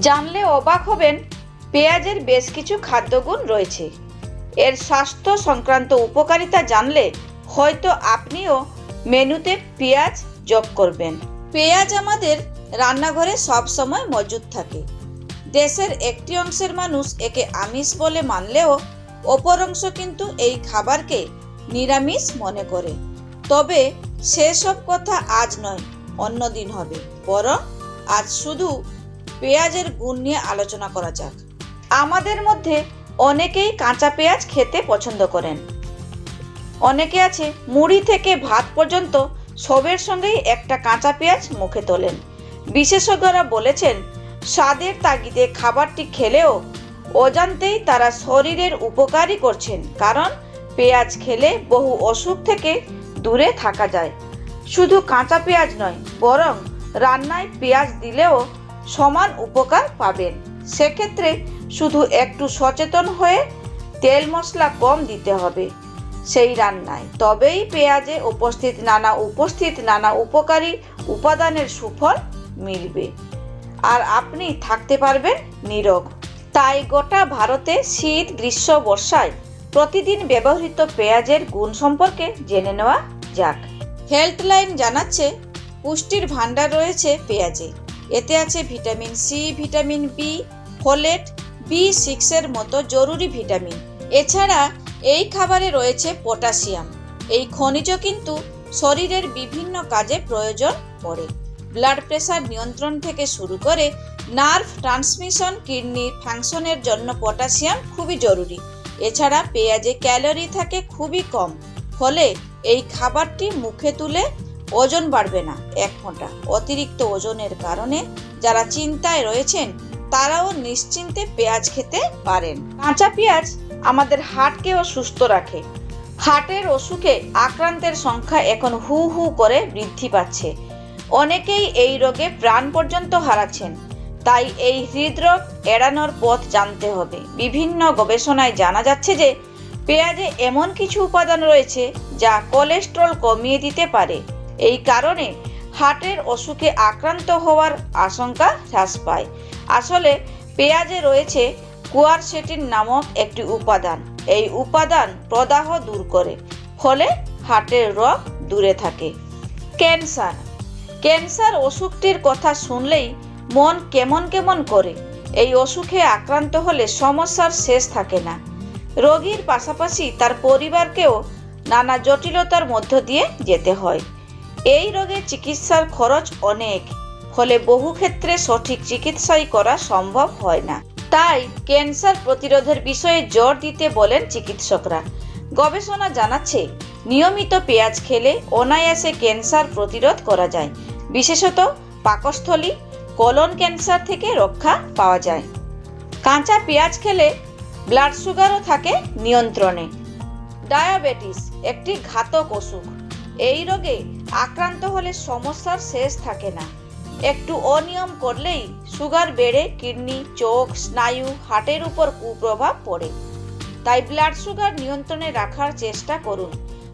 জানলে অবাক হবেন, পেঁয়াজের বেশ কিছু খাদ্যগুণ রয়েছে। এর স্বাস্থ্য সংক্রান্ত উপকারিতা জানলে হয়তো আপনিও মেনুতে পেঁয়াজ যোগ করবেন। পেঁয়াজ আমাদের রান্নাঘরে সব সময় মজুদ থাকে। দেশের একটি অংশের মানুষ একে আমিষ বলে মানলেও অপর অংশ কিন্তু এই খাবারকে নিরামিষ মনে করে। তবে সেসব কথা আজ নয় অন্য দিন হবে। বরং আজ শুধু পেঁয়াজের গুণ নিয়ে আলোচনা করা যাক। আমাদের মধ্যে অনেকেই কাঁচা পেঁয়াজ খেতে পছন্দ করেন। অনেকে আছে, মুড়ি থেকে ভাত পর্যন্ত সবের সঙ্গেই একটা কাঁচা পেঁয়াজ মুখে তোলেন। বিশেষজ্ঞরা বলেছেন, স্বাদের তাগিদে খাবারটি খেলেও অজান্তেই তারা শরীরের উপকারই করছেন, কারণ পেঁয়াজ খেলে বহু অসুখ থেকে দূরে থাকা যায়। শুধু কাঁচা পেঁয়াজ নয়, বরং রান্নায় পেঁয়াজ দিলেও সমান উপকার পাবেন। সেক্ষেত্রে শুধু একটু সচেতন হয়ে তেল মশলা কম দিতে হবে সেই রান্নায়। তবেই পেঁয়াজে উপস্থিত নানা উপস্থিত নানা উপকারী উপাদানের সুফল মিলবে। আর আপনি থাকতে পারবেন নীরব তাই গোটা ভারতে শীত, গ্রীষ্ম, বর্ষায় প্রতিদিন ব্যবহৃত পেঁয়াজের গুণ সম্পর্কে জেনে নেওয়া যাক। হেলথ লাইন জানাচ্ছে, পুষ্টির ভাণ্ডার রয়েছে পেঁয়াজে। এতে আছে vitamin C, vitamin B, folate, B সিক্সের মতো জরুরি ভিটামিন। এছাড়া এই খাবারে রয়েছে পটাশিয়াম। এই খনিজ কিন্তু শরীরের বিভিন্ন কাজে প্রয়োজন পড়ে। ব্লাড প্রেশার নিয়ন্ত্রণ থেকে শুরু করে নার্ভ ট্রান্সমিশন কিডনির ফাংশনের জন্য পটাশিয়াম খুবই জরুরি। এছাড়া পেঁয়াজে ক্যালোরি থাকে খুবই কম। ফলে এই খাবারটি মুখে তুলে ওজন বাড়বে না, এক ফোঁটা। অতিরিক্ত ওজনের কারণে যারা চিন্তায় রয়েছেন, তারাও নিশ্চিন্তে পেঁয়াজ খেতে পারেন। কাঁচা পেঁয়াজ আমাদের হার্টকেও সুস্থ রাখে। হার্টের অসুখে আক্রান্তের সংখ্যা এখন হু হু করে বৃদ্ধি পাচ্ছে। অনেকেই এই রোগে প্রাণ পর্যন্ত হারাচ্ছেন। তাই এই হৃদরোগ এড়ানোর পথ জানতে হবে। বিভিন্ন গবেষণায় জানা যাচ্ছে যে, পেঁয়াজে এমন কিছু উপাদান রয়েছে যা কোলেস্ট্রল কমিয়ে দিতে পারে। এই কারণে হার্টের অসুখে আক্রান্ত হওয়ার আশঙ্কা হ্রাস পায়। আসলে পেঁয়াজে রয়েছে কুয়ারসেটিন নামক একটি উপাদান। এই উপাদান প্রদাহ দূর করে, ফলে হার্টের রোগ দূরে থাকে। ক্যান্সার। ক্যান্সার অসুখটির কথা শুনলেই মন কেমন কেমন করে। এই অসুখে আক্রান্ত হলে সমস্যার শেষ থাকে না। রোগীর পাশাপাশি তার পরিবারকেও নানা জটিলতার মধ্য দিয়ে যেতে হয়। এই রোগের চিকিৎসার খরচ অনেক, ফলে বহু ক্ষেত্রে সঠিক চিকিৎসাই করা সম্ভব হয় না। তাই ক্যান্সার প্রতিরোধের বিষয়ে জোর দিতে বলেন চিকিৎসকরা। গবেষণা জানাচ্ছে, নিয়মিত পেঁয়াজ খেলে অনায়াসে ক্যান্সার প্রতিরোধ করা যায়। বিশেষত পাকস্থলী, কোলন ক্যান্সার থেকে রক্ষা পাওয়া যায়। কাঁচা পেঁয়াজ খেলে ব্লাড সুগারও থাকে নিয়ন্ত্রণে। ডায়াবেটিস একটি ঘাতক অসুখ। এই রোগে আক্রান্ত হলে সমস্যার শেষ থাকে না। একটু অনিয়ম করলেই সুগার বেড়ে কিডনি, চোখ, স্নায়ু, হার্টের উপর কুপ্রভাব পড়ে। তাই ব্লাড সুগার নিয়ন্ত্রণে রাখার চেষ্টা করুন।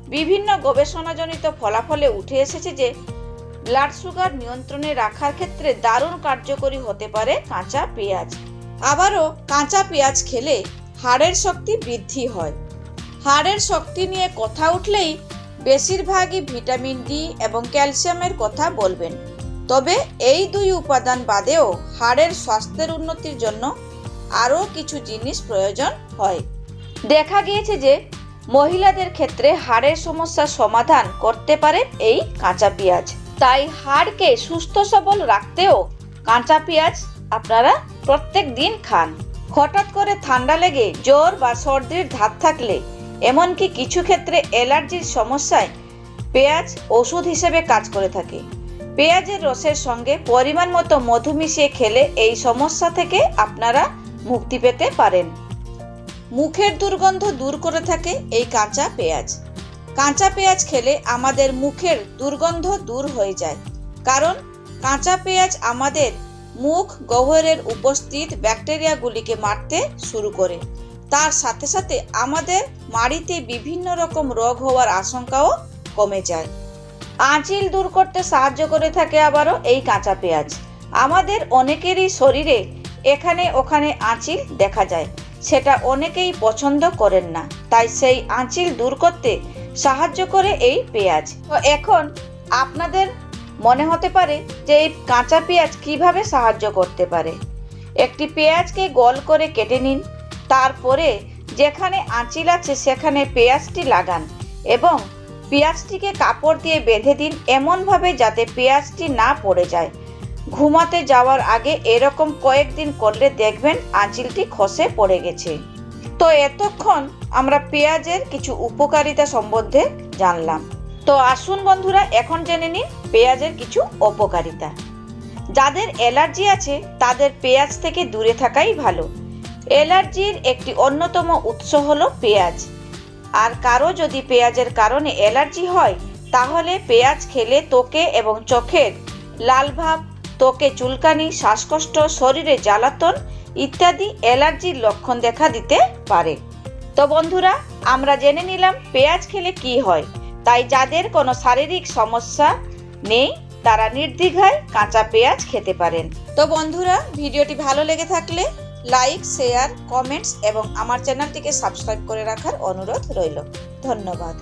বিভিন্ন গবেষণাজনিত ফলাফলে উঠে এসেছে যে ব্লাড সুগার নিয়ন্ত্রণে রাখার ক্ষেত্রে দারুণ কার্যকরী হতে পারে কাঁচা পেঁয়াজ। আবারও কাঁচা পেঁয়াজ খেলে হাড়ের শক্তি বৃদ্ধি হয়। হাড়ের শক্তি নিয়ে কথা উঠলেই বেশিরভাগই ভিটামিন ডি এবং ক্যালসিয়ামের কথা বলবেন। তবে এই দুই উপাদান বাদেও হাড়ের স্বাস্থ্যের উন্নতির জন্য আরও কিছু জিনিস প্রয়োজন হয়। দেখা গিয়েছে যে মহিলাদের ক্ষেত্রে হাড়ের সমস্যার সমাধান করতে পারে এই কাঁচা পেঁয়াজ। তাই হাড়কে সুস্থ সবল রাখতেও কাঁচা পেঁয়াজ আপনারা প্রত্যেক দিন খান। হঠাৎ করে ঠান্ডা লেগে জ্বর বা সর্দির ধাত থাকলে এমনকি কিছু ক্ষেত্রে অ্যালার্জির সমস্যায় পেঁয়াজ ওষুধ হিসেবে কাজ করে থাকে। পেঁয়াজের রসের সঙ্গে পরিমাণ মতো মধু মিশিয়ে খেলে এই সমস্যা থেকে আপনারা মুক্তি পেতে পারেন। মুখের দুর্গন্ধ দূর করে থাকে এই কাঁচা পেঁয়াজ। কাঁচা পেঁয়াজ খেলে আমাদের মুখের দুর্গন্ধ দূর হয়ে যায়। কারণ কাঁচা পেঁয়াজ আমাদের মুখ, গহ্বরের উপস্থিত ব্যাকটেরিয়াগুলিকে মারতে শুরু করে। তার সাথে সাথে আমাদের মাড়িতে বিভিন্ন রকম রোগ হওয়ার আশঙ্কাও কমে যায়। আঁচিল দূর করতে সাহায্য করে থাকে আবারও এই কাঁচা পেঁয়াজ। আমাদের অনেকেরই শরীরে এখানে ওখানে আঁচিল দেখা যায়, সেটা অনেকেই পছন্দ করেন না, তাই সেই আঁচিল দূর করতে সাহায্য করে এই পেঁয়াজ। তো এখন আপনাদের মনে হতে পারে যে এই কাঁচা পেঁয়াজ কীভাবে সাহায্য করতে পারে? একটি পেঁয়াজকে গোল করে কেটে নিন তারপরে যেখানে আঁচিল আছে সেখানে পেঁয়াজটি লাগান এবং পেঁয়াজটিকে কাপড় দিয়ে বেঁধে দিন এমনভাবে যাতে পেঁয়াজটি না পড়ে যায়। ঘুমাতে যাওয়ার আগে এরকম কয়েকদিন করলে দেখবেন আঁচিলটি খসে পড়ে গেছে। তো এতক্ষণ আমরা পেঁয়াজের কিছু উপকারিতা সম্বন্ধে জানলাম। তো আসুন বন্ধুরা, এখন জেনে নিন পেঁয়াজের কিছু অপকারিতা যাদের অ্যালার্জি আছে, তাদের পেঁয়াজ থেকে দূরে থাকাই ভালো। অ্যালার্জির একটি অন্যতম উৎস হলো পেঁয়াজ। আর কারও যদি পেঁয়াজের কারণে অ্যালার্জি হয়, তাহলে পেঁয়াজ খেলে ত্বকে এবং চোখের লাল ভাব ত্বকে চুলকানি, শ্বাসকষ্ট, শরীরে জ্বালাতন ইত্যাদি অ্যালার্জির লক্ষণ দেখা দিতে পারে। তো বন্ধুরা, আমরা জেনে নিলাম পেঁয়াজ খেলে কি হয়। তাই যাদের কোনো শারীরিক সমস্যা নেই, তারা নির্দ্বিধায় কাঁচা পেঁয়াজ খেতে পারেন। তো বন্ধুরা, ভিডিওটি ভালো লেগে থাকলে লাইক শেয়ার কমেন্টস এবং আমার চ্যানেলটিকে সাবস্ক্রাইব করে রাখার অনুরোধ রইল। ধন্যবাদ।